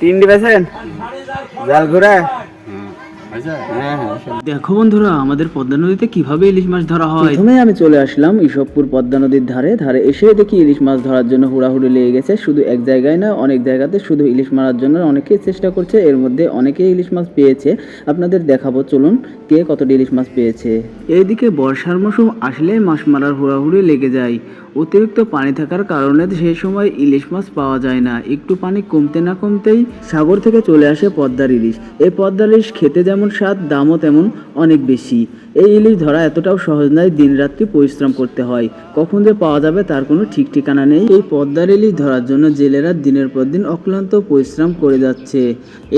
তিনটি পেয়েছেন জাল ঘুরে দেখো বন্ধুরা আমাদের পদ্মা নদীতে কীভাবে ইলিশ মাছ ধরা হয়? প্রথমে আমি চলে আসলাম ইসবপুর পদ্মা নদীর ধারে। ধারে এসে দেখি ইলিশ মাছ ধরার জন্য হুড়াহুড়ি লেগে গেছে। শুধু এক জায়গায় না অনেক জায়গাতে শুধু ইলিশ মারার জন্য অনেকেই চেষ্টা করছে। এর মধ্যে অনেকেই ইলিশ মাছ পেয়েছে। আপনাদের দেখাবো চলুন কে কতটি ইলিশ মাছ পেয়েছে। এইদিকে বর্ষার মৌসুম আসলে মাছ মারার হুড়াহুড়ি লেগে যায়। অতিরিক্ত পানি থাকার কারণে সেই সময় ইলিশ মাছ পাওয়া যায় না। একটু পানি কমতে না কমতেই সাগর থেকে চলে আসে পদ্মার ইলিশ। এই পদ্মার ইলিশ খেতে যেমন স্বাদ, দামও তেমন অনেক বেশি। এই ইলিশ ধরা এতটাও সহজ নয়, দিনরাত্রি পরিশ্রম করতে হয়। কখন যে পাওয়া যাবে তার কোনো ঠিক ঠিকানা নেই। এই পদ্মার ইলিশ ধরার জন্য জেলেরা দিনের পর দিন অক্লান্ত পরিশ্রম করে যাচ্ছে।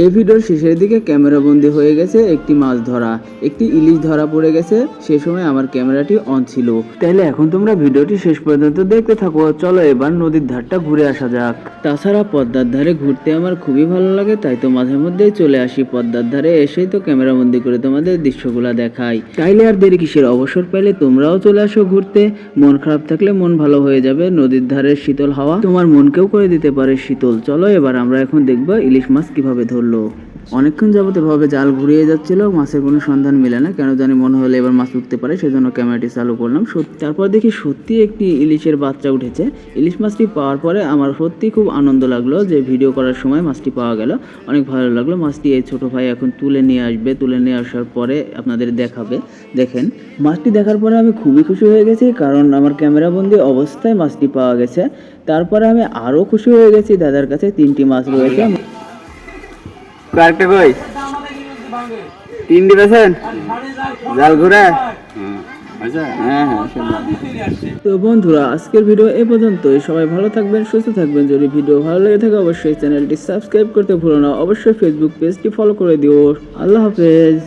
এই ভিডিওর শেষের দিকে ক্যামেরাবন্দি হয়ে গেছে একটি মাছ ধরা। একটি ইলিশ ধরা পড়ে গেছে, সে সময় আমার ক্যামেরাটি অন ছিল। তাহলে এখন তোমরা ভিডিওটি শেষ পর্যন্ত দেখতে থাকো। চলো এবার নদীর ধারটা ঘুরে আসা যাক। তাছাড়া পদ্মার ধারে ঘুরতে আমার খুবই ভালো লাগে, তাই তো মাঝে মধ্যেই চলে আসি পদ্মার ধারে, এসেই তো ক্যামেরাবন্দি করে তোমাদের দৃশ্যগুলো দেখাই। তাইলে আর দেরি কিসের? অবসর পাইলে তোমরাও চলে আসো ঘুরতে। মন খারাপ থাকলে মন ভালো হয়ে যাবে, নদীর ধারের শীতল হাওয়া। তোমার মনকেও করে দিতে পারে শীতল। চলো এবার আমরা এখন দেখব ইলিশ মাছ কীভাবে ধরলো। অনেকক্ষণ যাবত এভাবে জাল ঘুরিয়ে যাচ্ছিল, মাছের কোনো সন্ধান মেলে না। কেন জানি মনে হলো এবার মাছ উঠতে পারে, সেজন্য ক্যামেরাটি চালু করলাম। তারপর দেখি সত্যি একটি ইলিশের বাচ্চা উঠেছে। ইলিশ মাছটি পাওয়ার পরে আমার সত্যি খুব আনন্দ লাগল যে ভিডিও করার সময় মাছটি পাওয়া গেল। অনেক ভালো লাগল। মাছটি এই ছোটো ভাই এখন তুলে নিয়ে আসবে। তুলে নিয়ে আসার পরে আপনাদের দেখাবে। দেখেন, মাছটি দেখার পরে আমি খুবই খুশি হয়ে গেছি, কারণ আমার ক্যামেরাবন্দি অবস্থায় মাছটি পাওয়া গেছে। তারপরে আমি আরও খুশি হয়ে গেছি। দাদার কাছে তিনটি মাছ রয়েছে। কয়েকটা কই? তিন দিবেছেন? জাল ঘুরে? হ্যাঁ হ্যাঁ তো বন্ধুরা আজকের ভিডিও এ পর্যন্তই। সবাই ভালো থাকবেন সুস্থ থাকবেন। যদি ভিডিও ভালো লেগে থাকে অবশ্যই চ্যানেলটি সাবস্ক্রাইব করতে ভুলো না। অবশ্যই ফেসবুক পেজটি ফলো করে দিও। আল্লাহ হাফেজ।